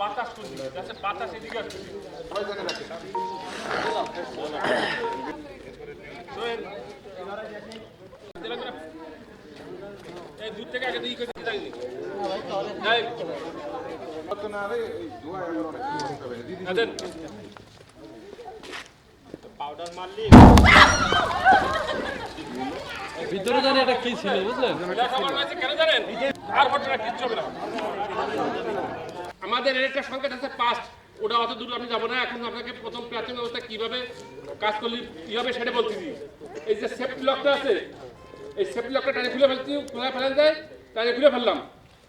বাতাস যাতে বাতাস এদিকে আসবে শোনেন। দিলাম না? এই দূর থেকে আগে দিকে করে দিতে যাইনি। যাই। হ্যাঁ, দেন। পাউডার মারলি। ভিতরে জানি এটা কি ছিল বুঝলেন? কেন জানেন? আর ঘটনা কিচ্ছু হবে না। আমাদের এর একটা সংকেত আছে পাস্ট ওটা অত দূর আমি যাব না এখন আপনাকে প্রথম প্রাথমিক অবস্থা কীভাবে কাজ করলে কি হবে সেটা বলতেছি। এই যে সেফটি লকটা আছে এই সেফটি লকটা টানে খুলে ফেলছি খোলা ফেলা যায়, টানে খুলে ফেললাম।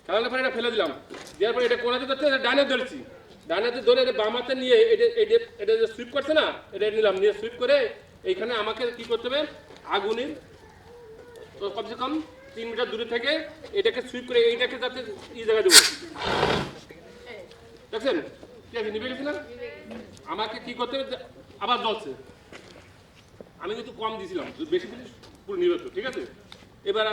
ফেলানোর পরে এটা ফেলে দিলাম। দেওয়ার পরে এটা কোনাতে এটা ডানে ধরছি। ডানাতে ধরে এটা বামাতে নিয়ে এটা এটা যে সুইপ করছে না, এটা নিলাম, নিয়ে সুইপ করে এইখানে আমাকে কি করতে হবে? আগুনের কমসে কম তিন মিটার দূরে থেকে এটাকে সুইপ করে এইটাকে যাতে এই জায়গায় দেবো। দেখছেন? ঠিক আছে নিবে গেছে না? আমাকে কি করতে হবে? আবার জ্বলছে। আমি কিন্তু কম দিয়েছিলাম, বেশি দিলে পুরো নিরত ঠিক আছে? এবার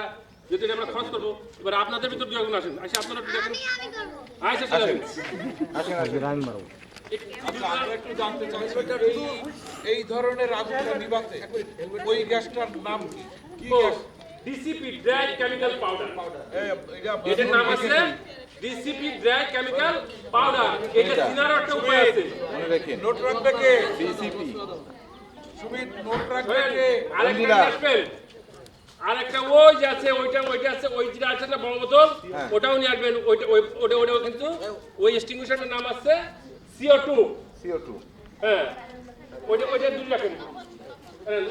এটা আমরা খরচ করব এবার আপনাদের ভিতর দু একজন আসেন। আসে আপনারা একটু দেখেন। আচ্ছা চলে আসেন। একটু জানতে চাই। এই এই ধরনের আগুনটা ওই গ্যাসটার নাম কি? কি gas? DCP dry chemical powder এটার নাম আছে ডিসিপি ড্রাই কেমিক্যাল পাউডার এটা চিনার একটা উপায় আছে। মনে রেখেন। নোট রাখবে কে? ডিসিপি সুমিত নোট রাখবে কে? আরেকটা আসবেন আরেকটা ওই যে আছে ওইটা ওইটা আছে ওই যেটা আছে না বড় বোতল ওটাও নিয়ে আসবেন। ওইটা ওই- ওটা ওটাও কিন্তু ওই এক্সটিংগুইশারের নাম আছে সিও টু সিও টু হ্যাঁ। ওইটা ওইটা দূরে রাখেন। হ্যাঁ,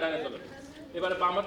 হ্যাঁ। এবারে বামার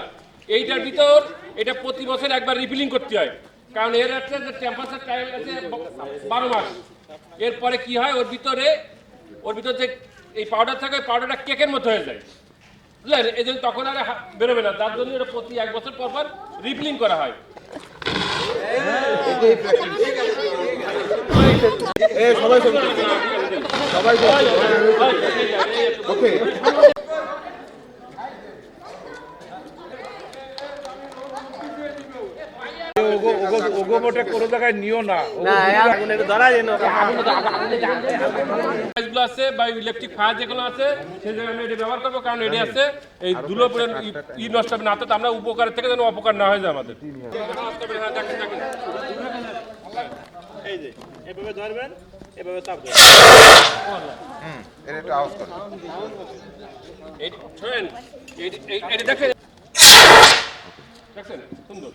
সবাই এইটার ভিতর এটা প্রতি বছর একবার রিফিলিং করতে হয়। কারণ এর একটা যে টেম্পারেচার টাইম আছে বারো মাস। এরপরে কি হয়? ওর ভিতরে ওর ভিতর যে এই পাউডার থাকে ওই পাউডারটা কেকের মতো হয়ে যায়। বুঝলেন? এই জন্য তখন আর বেরোবে না। তার জন্য এটা প্রতি এক বছর পর পর রিফিলিং করা হয়। এ সবাই কোনো জায়গায় নিও না। আছে বা ইলেকট্রিক ফায়ার যেগুলো আছে সেই জায়গায় আমি এটা ব্যবহার করব কারণ এটি আছে এই ধুলো ই- ই নষ্ট হবে না। তো আমরা উপকারের থেকে যেন অপকার না হয়ে যায় আমাদের। এই যে এভাবে ধরবেন এভাবে চাপ দেবেন হুম এর একটু আওয়াজ করুন এই- এই- এই- এটা দেখেন দেখছেন সুন্দর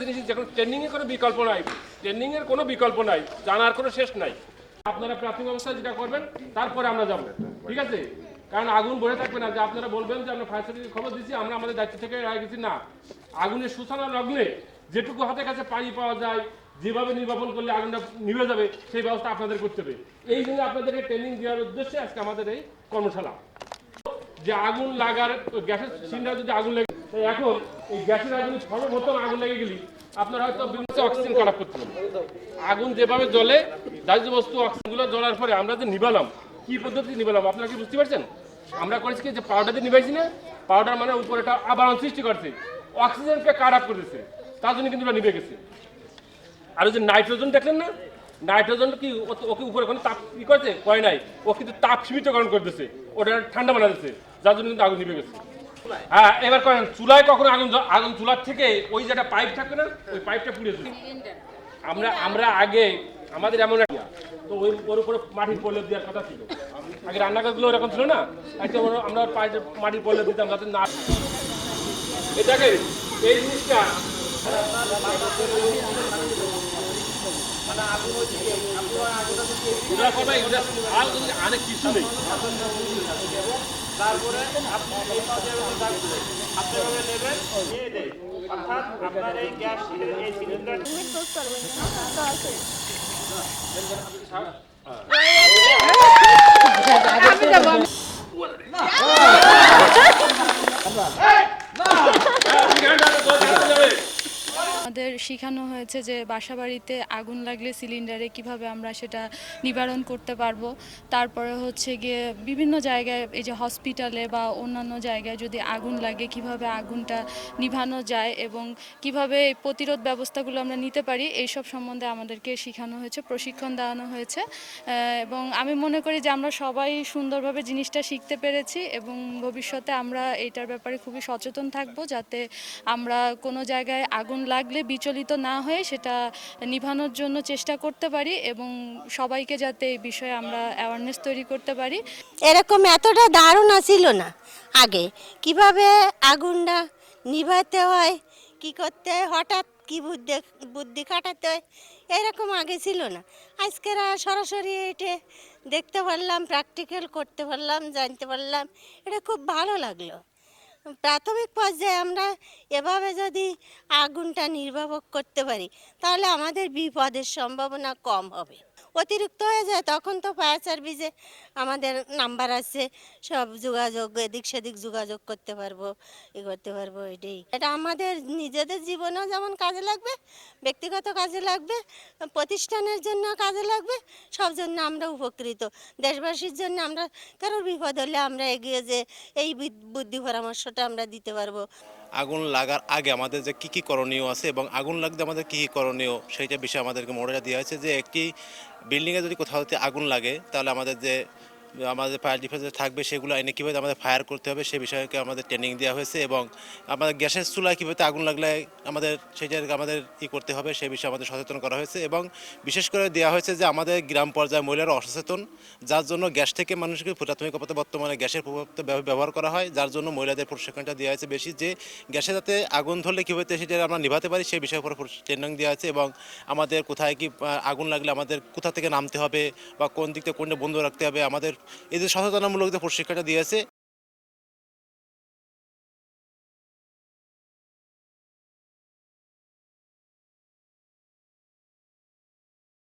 জিনিস, যখন ট্রেনিং এর কোনো বিকল্প নাই ট্রেনিং এর কোনো বিকল্প নাই, জানার কোনো শেষ নাই, আপনারা প্রাথমিক অবস্থায় যেটা করবেন, তারপরে আমরা যাব, ঠিক আছে? কারণ আগুন বলে থাকবে না, যে আপনারা বলবেন যে আমরা ফায়ার সার্ভিসকে খবর দিচ্ছি আমরা আমাদের দায়িত্ব থেকে রায় গেছি, না। আগুনের সূচনা লগ্নে যেটুকু হাতের কাছে পানি পাওয়া যায় যেভাবে নির্বাপন করলে আগুনটা নিভে যাবে, সেই ব্যবস্থা আপনাদের করতে হবে। এই জন্য আপনাদেরকে ট্রেনিং দেওয়ার উদ্দেশ্যে আজকে আমাদের এই কর্মশালা। যে আগুন লাগার, গ্যাসের সিলিন্ডার যদি আগুন লাগে এখন এই গ্যাসের আগুন সর্বপ্রথম আগুন লেগে গেলি আপনারা হয়তো বিভিন্ন অক্সিজেন খারাপ করতে আগুন যেভাবে জ্বলে দাহ্য বস্তু অক্সিজেনগুলো জ্বলার পরে আমরা যে নিবালাম কি পদ্ধতি নিবালাম আপনারা কি বুঝতে পারছেন? আমরা করেছি কি যে পাউডার দিয়ে নিবাইছি না পাউডার মানে উপরে একটা আবরণ সৃষ্টি করছে। অক্সিজেনকে কাট আপ করেছে তার জন্য কিন্তু নিভে গেছে। আর ওই যে নাইট্রোজেন দেখলেন না? নাইট্রোজেন কি ওকে উপরে কোনো তাপ কি করছে? কয় নাই। ও কিন্তু তাপ সীমিতকরণ করতেছে। ওটা ঠান্ডা বানা দিচ্ছে যার জন্য কিন্তু আগুন নিভে গেছে। হ্যাঁ এবার করেন, চুলায় কখনো আগুন আগুন চুলার থেকে ওই যেটা পাইপ থাকে না, ওই পাইপটা পুড়ে যায় আমরা আমরা আগে, আমাদের এমন তো ওই, ওর উপরে মাটির পল্লব দেওয়ার কথা ছিল। আগে রান্নাঘরগুলো এরকম ছিল না? একটা আমরা মাটির পল্লব দিতাম, যাতে না দেখেন, এই জিনিসটা আর অনেক কিছু নেই। তারপরে আপনি থাকবে নেবেন নিয়ে দেয় অর্থাৎ আপনার এই গ্যাস এই সিলিন্ডার আমাদের শেখানো হয়েছে যে বাসাবাড়িতে আগুন লাগলে সিলিন্ডারে কীভাবে আমরা সেটা নিবারণ করতে পারব। তারপরে হচ্ছে গিয়ে বিভিন্ন জায়গায় এই যে হসপিটালে বা অন্যান্য জায়গায় যদি আগুন লাগে কীভাবে আগুনটা নিভানো যায় এবং কীভাবে এই প্রতিরোধ ব্যবস্থাগুলো আমরা নিতে পারি, এইসব সম্বন্ধে আমাদেরকে শেখানো হয়েছে, প্রশিক্ষণ দেওয়ানো হয়েছে। এবং আমি মনে করি যে আমরা সবাই সুন্দরভাবে জিনিসটা শিখতে পেরেছি এবং ভবিষ্যতে আমরা এটার ব্যাপারে খুবই সচেতন থাকব যাতে আমরা কোনো জায়গায় আগুন লাগলে বিচলিত না হয়ে সেটা নিভানোর জন্য চেষ্টা করতে পারি এবং সবাইকে যাতে এই বিষয়ে আমরা অ্যাওয়ারনেস তৈরি করতে পারি। এরকম এতটা ধারণা ছিল না আগে। কীভাবে আগুনটা নিভাতে হয়, কি করতে হয়, হঠাৎ কি বুদ্ধি বুদ্ধি খাটাতে হয়, এরকম আগে ছিল না। আজকের সরাসরি এটে দেখতে পারলাম প্র্যাকটিক্যাল করতে পারলাম, জানতে পারলাম, এটা খুব ভালো লাগল। প্রাথমিক পর্যায়ে আমরা এভাবে যদি আগুনটা নির্বাপক করতে পারি, তাহলে আমাদের বিপদের সম্ভাবনা কম হবে। অতিরিক্ত হয়ে যায়, তখন তো ফায়ার সার্ভিসে আমাদের নাম্বার আছে সব যোগাযোগ, এদিক সেদিক যোগাযোগ করতে পারব, ই করতে পারব, এটাই। এটা আমাদের নিজেদের জীবনেও যেমন কাজে লাগবে, ব্যক্তিগত কাজে লাগবে, প্রতিষ্ঠানের জন্য কাজে লাগবে, সব জন্য আমরা উপকৃত। দেশবাসীর জন্য আমরা, কারোর বিপদ হলে আমরা এগিয়ে যে এই বুদ্ধি পরামর্শটা আমরা দিতে পারব। আগুন লাগার আগে আমাদের যে কী কী করণীয় আছে এবং আগুন লাগতে আমাদের কী কী করণীয়, সেইটা বিষয়ে আমাদেরকে মর্যাদা দেওয়া হয়েছে যে একটি বিল্ডিংয়ে যদি কোথাও আগুন লাগে, তাহলে আমাদের যে আমাদের ফায়ার ডিফেন্স থাকবে, সেগুলো এনে কীভাবে আমাদের ফায়ার করতে হবে, সে বিষয়কে আমাদের ট্রেনিং দেওয়া হয়েছে এবং আমাদের গ্যাসের চুলায় কীভাবে আগুন লাগলে আমাদের সেই সেটাকে আমাদের ই করতে হবে, সে বিষয়ে আমাদের সচেতন করা হয়েছে এবং বিশেষ করে দেওয়া হয়েছে যে আমাদের গ্রাম পর্যায়ে মহিলারা অসচেতন, যার জন্য গ্যাস থেকে মানুষকে প্রাথমিক অবস্থায় বর্তমানে গ্যাসের ব্যবহার করা হয়, যার জন্য মহিলাদের প্রশিক্ষণটা দেওয়া হয়েছে বেশি যে গ্যাসে যাতে আগুন ধরলে কীভাবে সেটা আমরা নিভাতে পারি সেই বিষয়ের উপর ট্রেনিং দেওয়া হয়েছে এবং আমাদের কোথায় কি আগুন লাগলে আমাদের কোথা থেকে নামতে হবে বা কোন দিক থেকে কোনটা বন্ধ রাখতে হবে, আমাদের যে সচেতনামূলক যে প্রশিক্ষণটা দিয়েছে